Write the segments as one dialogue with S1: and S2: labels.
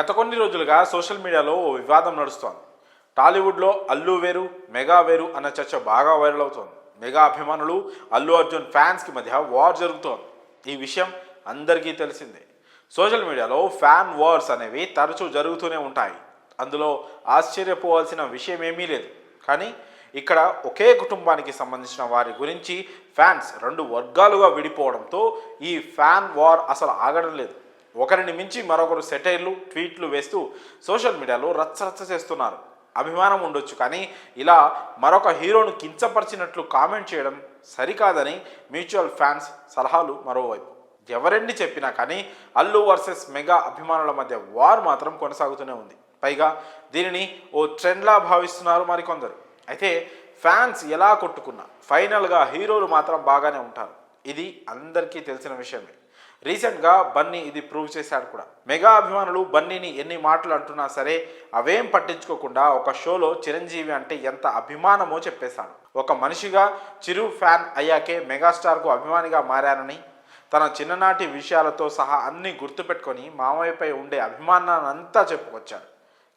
S1: గత కొన్ని రోజులుగా సోషల్ మీడియాలో ఓ వివాదం నడుస్తోంది. టాలీవుడ్లో అల్లు వేరు మెగా వేరు అన్న చర్చ బాగా వైరల్ అవుతోంది. మెగా అభిమానులు అల్లు అర్జున్ ఫ్యాన్స్కి మధ్య వార్ జరుగుతోంది. ఈ విషయం అందరికీ తెలిసిందే. సోషల్ మీడియాలో ఫ్యాన్ వార్స్ అనేవి తరచూ జరుగుతూనే ఉంటాయి. అందులో ఆశ్చర్యపోవాల్సిన విషయం ఏమీ లేదు. కానీ ఇక్కడ ఒకే కుటుంబానికి సంబంధించిన వారి గురించి ఫ్యాన్స్ రెండు వర్గాలుగా విడిపోవడంతో ఈ ఫ్యాన్ వార్ అసలు ఆగడం లేదు. ఒకరిని మించి మరొకరు సెటైర్లు ట్వీట్లు వేస్తూ సోషల్ మీడియాలో రచ్చరచ్చ చేస్తున్నారు. అభిమానం ఉండొచ్చు కానీ ఇలా మరొక హీరోను కించపరిచినట్లు కామెంట్ చేయడం సరికాదని మ్యూచువల్ ఫ్యాన్స్ సలహాలు మరోవైపు. ఎవరెన్ని చెప్పినా కానీ అల్లు వర్సెస్ మెగా అభిమానుల మధ్య వార్ మాత్రం కొనసాగుతూనే ఉంది. పైగా దీనిని ఓ ట్రెండ్లా భావిస్తున్నారు మరికొందరు అయితే ఫ్యాన్స్ ఎలా కొట్టుకున్నా ఫైనల్గా హీరోలు మాత్రం బాగానే ఉంటారు. ఇది అందరికీ తెలిసిన విషయమే. రీసెంట్గా బన్నీ ఇది ప్రూవ్ చేశాడు కూడా. మెగా అభిమానులు బన్నీని ఎన్ని మాటలు అంటున్నా సరే అవేం పట్టించుకోకుండా ఒక షోలో చిరంజీవి అంటే ఎంత అభిమానమో చెప్పేశాను ఒక మనిషిగా చిరు ఫ్యాన్ అయ్యాకే మెగాస్టార్కు అభిమానిగా మారానని తన చిన్ననాటి విషయాలతో సహా అన్ని గుర్తుపెట్టుకొని మామయ్యపై ఉండే అభిమానాన్నంతా చెప్పుకొచ్చాడు.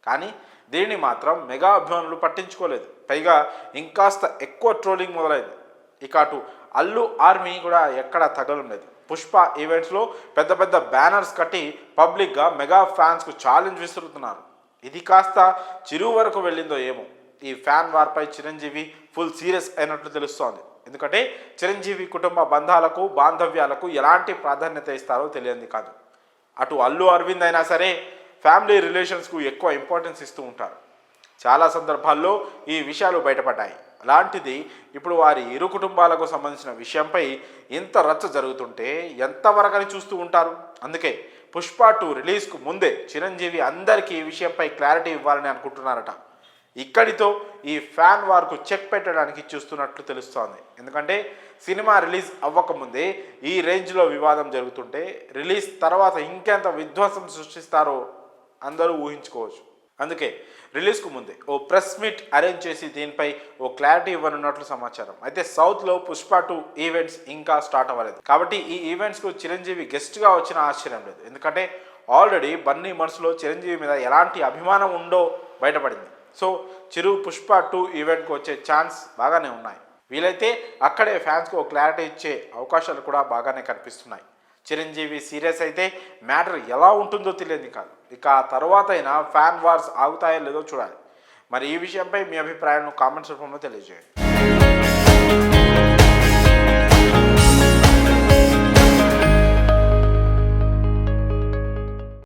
S1: కానీ దీన్ని మాత్రం మెగా అభిమానులు పట్టించుకోలేదు. పైగా ఇంకాస్త ఎక్కువ ట్రోలింగ్ మొదలైంది. ఇక అటు అల్లు ఆర్మీ కూడా ఎక్కడ తగలం పుష్ప ఈవెంట్స్లో పెద్ద పెద్ద బ్యానర్స్ కట్టి పబ్లిక్గా మెగా ఫ్యాన్స్కు ఛాలెంజ్ విసురుతున్నారు. ఇది కాస్త చిరు వరకు వెళ్ళిందో ఏమో. ఈ ఫ్యాన్ వార్పై చిరంజీవి ఫుల్ సీరియస్ అయినట్లు తెలుస్తోంది. ఎందుకంటే చిరంజీవి కుటుంబ బంధాలకు బాంధవ్యాలకు ఎలాంటి ప్రాధాన్యత ఇస్తారో తెలియంది కాదు. అటు అల్లు అరవింద్ అయినా సరే ఫ్యామిలీ రిలేషన్స్కు ఎక్కువ ఇంపార్టెన్స్ ఇస్తూ ఉంటారు. చాలా సందర్భాల్లో ఈ విషయాలు బయటపడ్డాయి. అలాంటిది ఇప్పుడు వారి ఇరు కుటుంబాలకు సంబంధించిన విషయంపై ఇంత రచ్చ జరుగుతుంటే ఎంతవరకని చూస్తూ ఉంటారు? అందుకే పుష్ప టూ రిలీజ్కు ముందే చిరంజీవి అందరికీ ఈ విషయంపై క్లారిటీ ఇవ్వాలని అనుకుంటున్నారట. ఇక్కడితో ఈ ఫ్యాన్ వార్కు చెక్ పెట్టడానికి చూస్తున్నట్లు తెలుస్తోంది. ఎందుకంటే సినిమా రిలీజ్ అవ్వకముందే ఈ రేంజ్లో వివాదం జరుగుతుంటే రిలీజ్ తర్వాత ఇంకెంత విధ్వంసం సృష్టిస్తారో అందరూ ఊహించుకోవచ్చు. అందుకే రిలీజ్కు ముందే ఓ ప్రెస్ మీట్ అరేంజ్ చేసి దీనిపై ఓ క్లారిటీ ఇవ్వనున్నట్లు సమాచారం. అయితే సౌత్లో పుష్ప టూ ఈవెంట్స్ ఇంకా స్టార్ట్ అవ్వలేదు. కాబట్టి ఈ ఈవెంట్స్కు చిరంజీవి గెస్ట్గా వచ్చిన ఆశ్చర్యం లేదు. ఎందుకంటే ఆల్రెడీ బన్నీ మనసులో చిరంజీవి మీద ఎలాంటి అభిమానం ఉందో బయటపడింది. సో చిరు పుష్ప టూ ఈవెంట్కి వచ్చే ఛాన్స్ బాగానే ఉన్నాయి. వీలైతే అక్కడే ఫ్యాన్స్కు ఓ క్లారిటీ ఇచ్చే అవకాశాలు కూడా బాగానే కనిపిస్తున్నాయి. చిరంజీవి సీరియస్ అయితే మ్యాటర్ ఎలా ఉంటుందో తెలియదు కాదు. ఇక ఆ తర్వాత అయినా ఫ్యాన్ వార్స్ ఆగుతాయో లేదో చూడాలి. మరి ఈ విషయంపై మీ అభిప్రాయాలను కామెంట్స్ రూపంలో తెలియజేయండి.